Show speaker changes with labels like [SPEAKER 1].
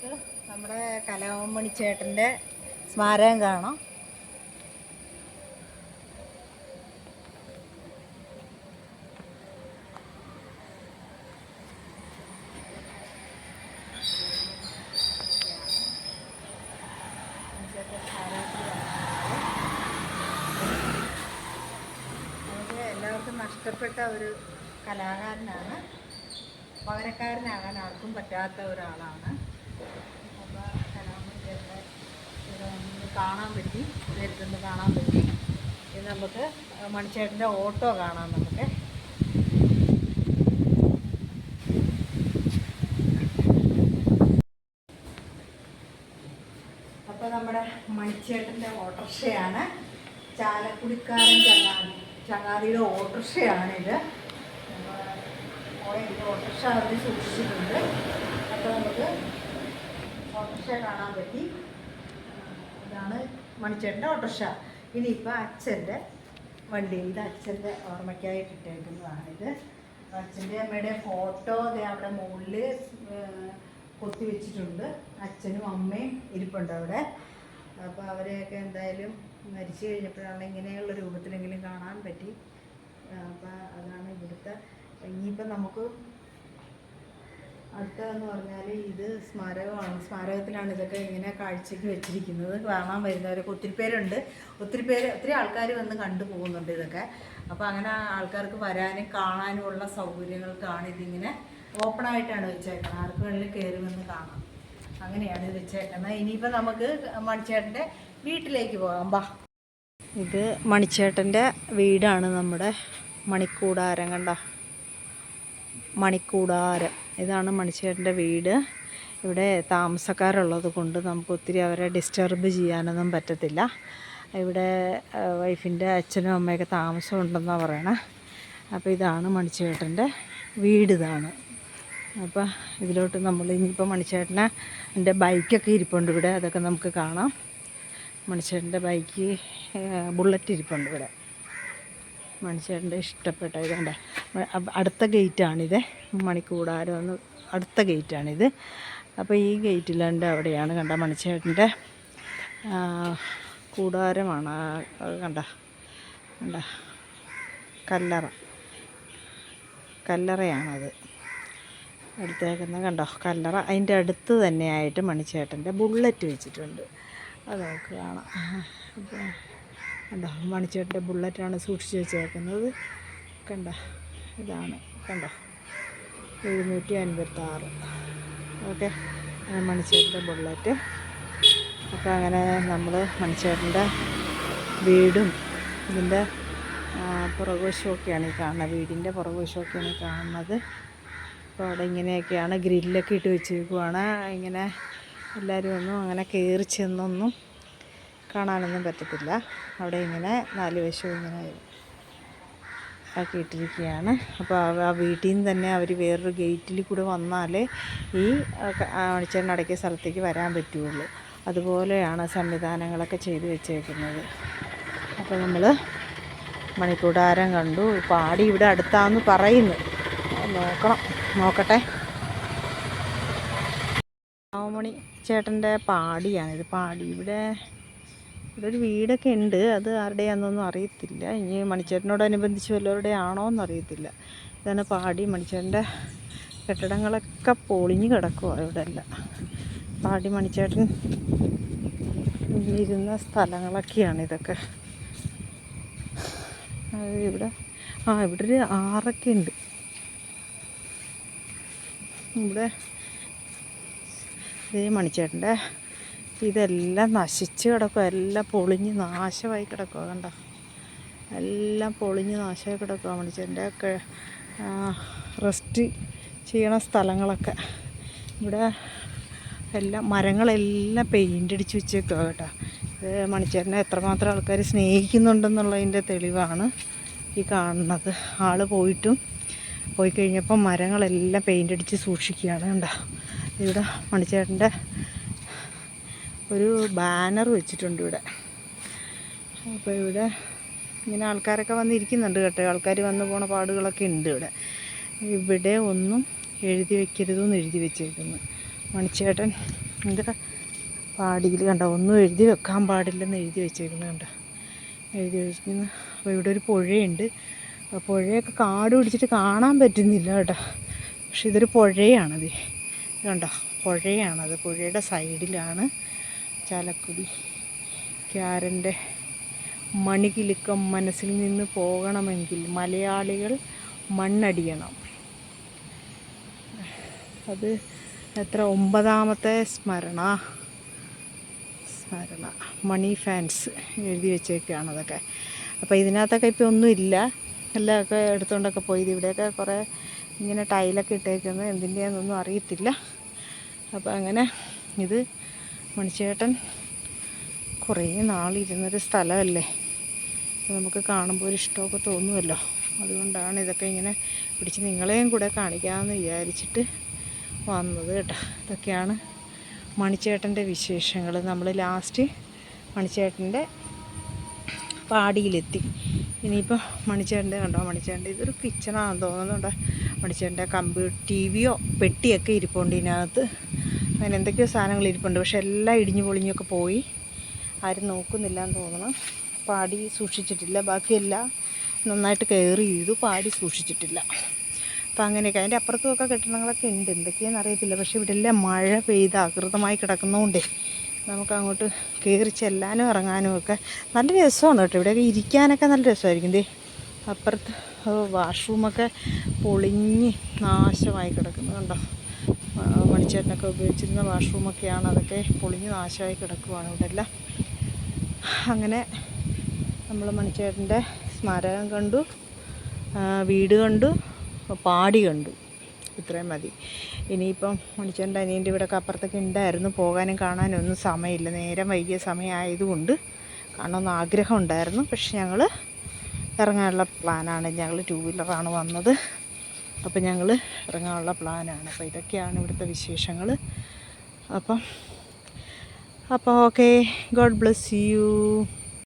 [SPEAKER 1] നമുക്ക് നമ്മുടെ കലാമണി ചേട്ടന്റെ സ്മാരകം കാണാം. എല്ലാവർക്കും നഷ്ടപ്പെട്ട ഒരു കലാകാരനാണ്. പകരക്കാരനാകാൻ ആർക്കും പറ്റാത്ത ഒരാളാണ്. കാണാൻ പറ്റി നേരിട്ടൊന്ന് കാണാൻ പറ്റി ഇത്. നമുക്ക് മണിച്ചേട്ടന്റെ ഓട്ടോ കാണാം നമുക്ക് അപ്പോൾ നമ്മുടെ മണിച്ചേട്ടന്റെ ഓട്ടോറിക്ഷയാണ് ചാലക്കുടിക്കാരൻ ചങ്ങാതി ചങ്ങാതിയുടെ ഓട്ടോറിക്ഷയാണിത് ഓട്ടോറിക്ഷ അവർ സൂക്ഷിച്ചിട്ടുണ്ട് അപ്പോൾ നമുക്ക് ഓട്ടോറിക്ഷ കാണാൻ പറ്റി. ഇതാണ് മണിച്ചേട്ടന്റെ ഓട്ടോറിക്ഷ. ഇനിയിപ്പോൾ അച്ഛന്റെ വണ്ടി ഇത് അച്ഛന്റെ ഓർമ്മയ്ക്കായിട്ട് ഇട്ടേക്കുന്നതാണിത്. അച്ഛന്റെ അമ്മയുടെ ഫോട്ടോ അവിടെ മുകളിൽ കൊത്തി വെച്ചിട്ടുണ്ട്. അച്ഛനും അമ്മയും ഇരിപ്പുണ്ട് അവിടെ. അപ്പോൾ അവരെയൊക്കെ എന്തായാലും മരിച്ചു കഴിഞ്ഞപ്പോഴാണ് ഇങ്ങനെയുള്ള രൂപത്തിലെങ്കിലും കാണാൻ പറ്റി. അപ്പോൾ അതാണ് ഇവിടുത്തെ ഇനിയിപ്പം നമുക്ക് അടുത്തതെന്ന് പറഞ്ഞാൽ ഇത് സ്മാരകമാണ്. സ്മാരകത്തിലാണ് ഇതൊക്കെ ഇങ്ങനെ കാഴ്ചയ്ക്ക് വെച്ചിരിക്കുന്നത്. കാണാൻ വരുന്നവരൊക്കെ ഒത്തിരി പേരുണ്ട്. ഒത്തിരി പേര് ഒത്തിരി ആൾക്കാർ വന്ന് കണ്ടു പോകുന്നുണ്ട് ഇതൊക്കെ. അപ്പോൾ അങ്ങനെ ആൾക്കാർക്ക് വരാനും കാണാനുമുള്ള സൗകര്യങ്ങൾക്കാണ് ഇതിങ്ങനെ ഓപ്പണായിട്ടാണ് വെച്ചേക്കുന്നത് ആർക്ക് വേണമെങ്കിലും കയറി വന്ന് കാണാം. അങ്ങനെയാണ് ഇത് വെച്ചേക്കുന്നത് ഇനിയിപ്പോൾ നമുക്ക് മണിച്ചേട്ടന്റെ വീട്ടിലേക്ക് പോകാം. ബാ. ഇത് മണിച്ചേട്ടന്റെ വീടാണ് നമ്മുടെ മണിക്കൂടാരം കണ്ട. മണിക്കൂടാരം. ഇതാണ് മണിച്ചേട്ടന്റെ വീട്. ഇവിടെ താമസക്കാരുള്ളത് കൊണ്ട് നമുക്ക് ഒത്തിരി അവരെ ഡിസ്റ്റർബ് ചെയ്യാനൊന്നും പറ്റത്തില്ല. ഇവിടെ വൈഫിന്റെ അച്ഛനും അമ്മയൊക്കെ താമസമുണ്ടെന്നാണ് പറയണേ. അപ്പോൾ ഇതാണ് മണിച്ചേട്ടന്റെ വീട് ഇതാണ്. അപ്പോൾ ഇതിലോട്ട് നമ്മൾ ഇനിയിപ്പോൾ മണിച്ചേട്ടനെ എന്റെ ബൈക്കൊക്കെ ഇരിപ്പുണ്ട് ഇവിടെ. അതൊക്കെ നമുക്ക് കാണാം. മണിച്ചേട്ടന്റെ ബൈക്ക് ബുള്ളറ്റ് ഇരിപ്പുണ്ട് ഇവിടെ. മണിച്ചേട്ടന്റെ ഇഷ്ടപ്പെട്ട ഇതുണ്ട് അടുത്ത ഗേറ്റാണിത്. മണിക്കൂടാരം എന്ന് അടുത്ത ഗേറ്റാണിത്. അപ്പോൾ ഈ ഗേറ്റിലുണ്ട് അവിടെയാണ് കണ്ട മണിച്ചേട്ടന്റെ കൂടാരമാണ്. കണ്ട? കണ്ട? കല്ലറ. കല്ലറയാണത്. എടുത്തേക്കുന്നത് കണ്ടോ? കല്ലറ. അതിന്റെ അടുത്ത് തന്നെയായിട്ട് മണിച്ചേട്ടന്റെ ബുള്ളറ്റ് വെച്ചിട്ടുണ്ട്. അത് നമുക്ക് കാണാം. അപ്പോൾ കണ്ടോ മണിച്ചേട്ടന്റെ ബുള്ളറ്റാണ് സൂക്ഷിച്ച് വെച്ചേക്കുന്നത്. കണ്ട ഇതാണ് കണ്ടോ എഴുന്നൂറ്റി അൻപത്താറ്. Okay മണിച്ചേട്ടന്റെ bullet. അപ്പോൾ അങ്ങനെ നമ്മൾ മണിച്ചേട്ടന്റെ വീടും ഇതിന്റെ പുറകുവശമൊക്കെയാണ് ഈ കാണുന്നത് വീടിന്റെ പുറകുവശമൊക്കെയാണ് ഈ കാണുന്നത്. അപ്പോൾ അവിടെ ഇങ്ങനെയൊക്കെയാണ് ഗ്രില്ലൊക്കെ ഇട്ട് വെച്ചിരിക്കുവാണ്. ഇങ്ങനെ എല്ലാവരും ഒന്നും അങ്ങനെ കയറി ചെന്നൊന്നും കാണാനൊന്നും പറ്റത്തില്ല. അവിടെ ഇങ്ങനെ നാല് വശവും ഇങ്ങനെ ആക്കിയിട്ടിരിക്കുകയാണ് അപ്പോൾ ആ- വീട്ടിൽ നിന്ന് തന്നെ അവർ വേറൊരു ഗേറ്റിൽ കൂടെ വന്നാലേ ഈ മണിച്ചേട്ടൻ അടയ്ക്കിയ സ്ഥലത്തേക്ക് വരാൻ പറ്റുള്ളൂ. അതുപോലെയാണ് സംവിധാനങ്ങളൊക്കെ ചെയ്തു വെച്ചേക്കുന്നത്. അപ്പോൾ നമ്മൾ മണിക്കൂടാരം കണ്ടു. പാടി ഇവിടെ അടുത്താന്ന് പറയുന്നു. നോക്കണം. നോക്കട്ടെ. രാമമണി ചേട്ടന്റെ പാടിയാണിത് പാടി ഇവിടെ ഇവിടെ ഒരു വീടൊക്കെ ഉണ്ട്. അത് ആരുടെയാണെന്നൊന്നും അറിയത്തില്ല. ഇനി മണിച്ചേട്ടനോടനുബന്ധിച്ച് വല്ലവരുടെ ആണോ എന്നറിയത്തില്ല ഇതാണ് പാടി മണിച്ചേട്ടന്റെ കെട്ടിടങ്ങളൊക്കെ പൊളിഞ്ഞ് കിടക്കുക ഇവിടെ എല്ലാം പാടി മണിച്ചേട്ടൻ ഇരുന്ന സ്ഥലങ്ങളൊക്കെയാണ് ഇതൊക്കെ. ഇവിടെ ആ ഇവിടെ ഒരു ആറൊക്കെ ഉണ്ട്. ഇവിടെ ഇതേ മണിച്ചേട്ടന്റെ ഇതെല്ലാം നശിച്ച് കിടക്കുക എല്ലാം പൊളിഞ്ഞ് നാശമായി കിടക്കുക കണ്ട? എല്ലാം പൊളിഞ്ഞ് നാശമായി കിടക്കുക മണിച്ചേട്ടന്റെ ഒക്കെ റെസ്റ്റ് ചെയ്യണ സ്ഥലങ്ങളൊക്കെ. ഇവിടെ എല്ലാം മരങ്ങളെല്ലാം പെയിന്റ് അടിച്ച് വെച്ചേക്കുക കേട്ടോ. ഇത് മണിച്ചേരനെ എത്രമാത്രം ആൾക്കാർ സ്നേഹിക്കുന്നുണ്ടെന്നുള്ളതിന്റെ തെളിവാണ് ഈ കാണുന്നത്. ആൾ പോയിട്ടും പോയി കഴിഞ്ഞപ്പോൾ മരങ്ങളെല്ലാം പെയിന്റ് അടിച്ച് സൂക്ഷിക്കുകയാണ് കണ്ടോ. ഇവിടെ മണിച്ചേട്ടന്റെ ഒരു ബാനർ വെച്ചിട്ടുണ്ട് ഇവിടെ. അപ്പോൾ ഇവിടെ ഇങ്ങനെ ആൾക്കാരൊക്കെ വന്നിരിക്കുന്നുണ്ട് കേട്ടോ. ആൾക്കാർ വന്നു പോണ പാടുകളൊക്കെ ഉണ്ട് ഇവിടെ. ഇവിടെ ഒന്നും എഴുതി വെക്കരുതെന്ന് എഴുതി വെച്ചേക്കുന്നു. മണിച്ചേട്ടൻ എന്താ പാടിയിൽ കണ്ടോ? ഒന്നും എഴുതി വെക്കാൻ പാടില്ലെന്ന് എഴുതി വെച്ചേക്കുന്നു കണ്ടോ? എഴുതി വെച്ചിരിക്കുന്നു. അപ്പോൾ ഇവിടെ ഒരു പുഴയുണ്ട്. പുഴയൊക്കെ കാട് പിടിച്ചിട്ട് കാണാൻ പറ്റുന്നില്ല കേട്ടോ. പക്ഷെ ഇതൊരു പുഴയാണത്. കണ്ടോ? പുഴയാണത്. പുഴയുടെ സൈഡിലാണ് ചാലക്കുടി. ക്യാരന്റെ മണികിലുക്കം മനസ്സിൽ നിന്ന് പോകണമെങ്കിൽ മലയാളികൾ മണ്ണടിയണം. അത് എത്ര ഒമ്പതാമത്തെ സ്മരണ. സ്മരണ. മണി ഫാൻസ് എഴുതി വെച്ചേക്കാണ് അതൊക്കെ. അപ്പോൾ ഇതിനകത്തൊക്കെ ഇപ്പോൾ ഒന്നുമില്ല എല്ലാം ഒക്കെ എടുത്തുകൊണ്ടൊക്കെ പോയി ഇവിടെയൊക്കെ കുറേ ഇങ്ങനെ ടൈലൊക്കെ ഇട്ടേക്കുന്നത്. എന്തിന്റെയാണെന്നൊന്നും അറിയത്തില്ല. അപ്പോൾ അങ്ങനെ ഇത് മണിച്ചേട്ടൻ കുറേ നാളിരുന്നൊരു സ്ഥലമല്ലേ? നമുക്ക് കാണുമ്പോൾ ഒരു ഇഷ്ടമൊക്കെ തോന്നുമല്ലോ. അതുകൊണ്ടാണ് ഇതൊക്കെ ഇങ്ങനെ പിടിച്ച് നിങ്ങളെയും കൂടെ കാണിക്കാമെന്ന് വിചാരിച്ചിട്ട് വന്നത് കേട്ടോ. ഇതൊക്കെയാണ് മണിച്ചേട്ടന്റെ വിശേഷങ്ങൾ. നമ്മൾ ലാസ്റ്റ് മണിച്ചേട്ടന്റെ പാടിയിലെത്തി. ഇനിയിപ്പോൾ മണിച്ചേട്ടന്റെ കണ്ടോ? മണിച്ചേട്ടന്റെ ഇതൊരു കിച്ചണാണെന്ന് തോന്നുന്നുണ്ട്. മണിച്ചേട്ടന്റെ കമ്പ്യൂട്ടർ ടി വിയോ പെട്ടിയൊക്കെ ഇരിപ്പുണ്ട് ഇതിനകത്ത്. അങ്ങനെ എന്തൊക്കെയോ സാധനങ്ങൾ ഇരിപ്പുണ്ട്. പക്ഷെ എല്ലാം ഇടിഞ്ഞു പൊളിഞ്ഞൊക്കെ പോയി. ആരും നോക്കുന്നില്ല എന്ന് തോന്നുന്നു പാടി സൂക്ഷിച്ചിട്ടില്ല. ബാക്കിയെല്ലാം നന്നായിട്ട് കയറി ചെയ്തു പാടി സൂക്ഷിച്ചിട്ടില്ല. അപ്പം അങ്ങനെയൊക്കെ. അതിന്റെ അപ്പുറത്തുമൊക്കെ കെട്ടിടങ്ങളൊക്കെ ഉണ്ട്. എന്തൊക്കെയാണെന്ന് അറിയത്തില്ല. പക്ഷേ ഇവിടെ എല്ലാം മഴ പെയ്ത് അകൃതമായി കിടക്കുന്നതുകൊണ്ടേ നമുക്ക് അങ്ങോട്ട് കയറി ചെല്ലാനും ഇറങ്ങാനും ഒക്കെ നല്ല രസമാണ് കേട്ടോ. ഇവിടെയൊക്കെ ഇരിക്കാനൊക്കെ നല്ല രസമായിരിക്കും. ദേ അപ്പുറത്ത് വാഷ്റൂമൊക്കെ പൊളിഞ്ഞ് നാശമായി ആ, മണിച്ചേട്ടനൊക്കെ ഉപയോഗിച്ചിരുന്ന വാഷ്റൂമൊക്കെയാണ് അതൊക്കെ പൊളിഞ്ഞ് നാശമായി കിടക്കുവാണ് ഇവിടെ അങ്ങനെ നമ്മൾ മണിച്ചേട്ടന്റെ സ്മാരകം കണ്ടു വീട് കണ്ടു പാടി കണ്ടു. ഇത്രയും മതി. ഇനിയിപ്പം മണിച്ചേട്ടന്റെ അനിയന്റെ ഇവിടെ അപ്പുറത്തൊക്കെ ഉണ്ടായിരുന്നു പോകാനും കാണാനും ഒന്നും സമയമില്ല. നേരം വൈകിയ സമയമായതുകൊണ്ട് കാണണമെന്ന് ആഗ്രഹം ഉണ്ടായിരുന്നു. പക്ഷെ ഞങ്ങൾ ഇറങ്ങാനുള്ള പ്ലാനാണ്. ഞങ്ങൾ ടൂ വീലറാണ് വന്നത്. അപ്പം ഞങ്ങൾ ഇറങ്ങാനുള്ള പ്ലാനാണ്. അപ്പോൾ ഇതൊക്കെയാണ് ഇവിടുത്തെ വിശേഷങ്ങൾ അപ്പം അപ്പോൾ ഓക്കെ ഗോഡ് ബ്ലെസ് യു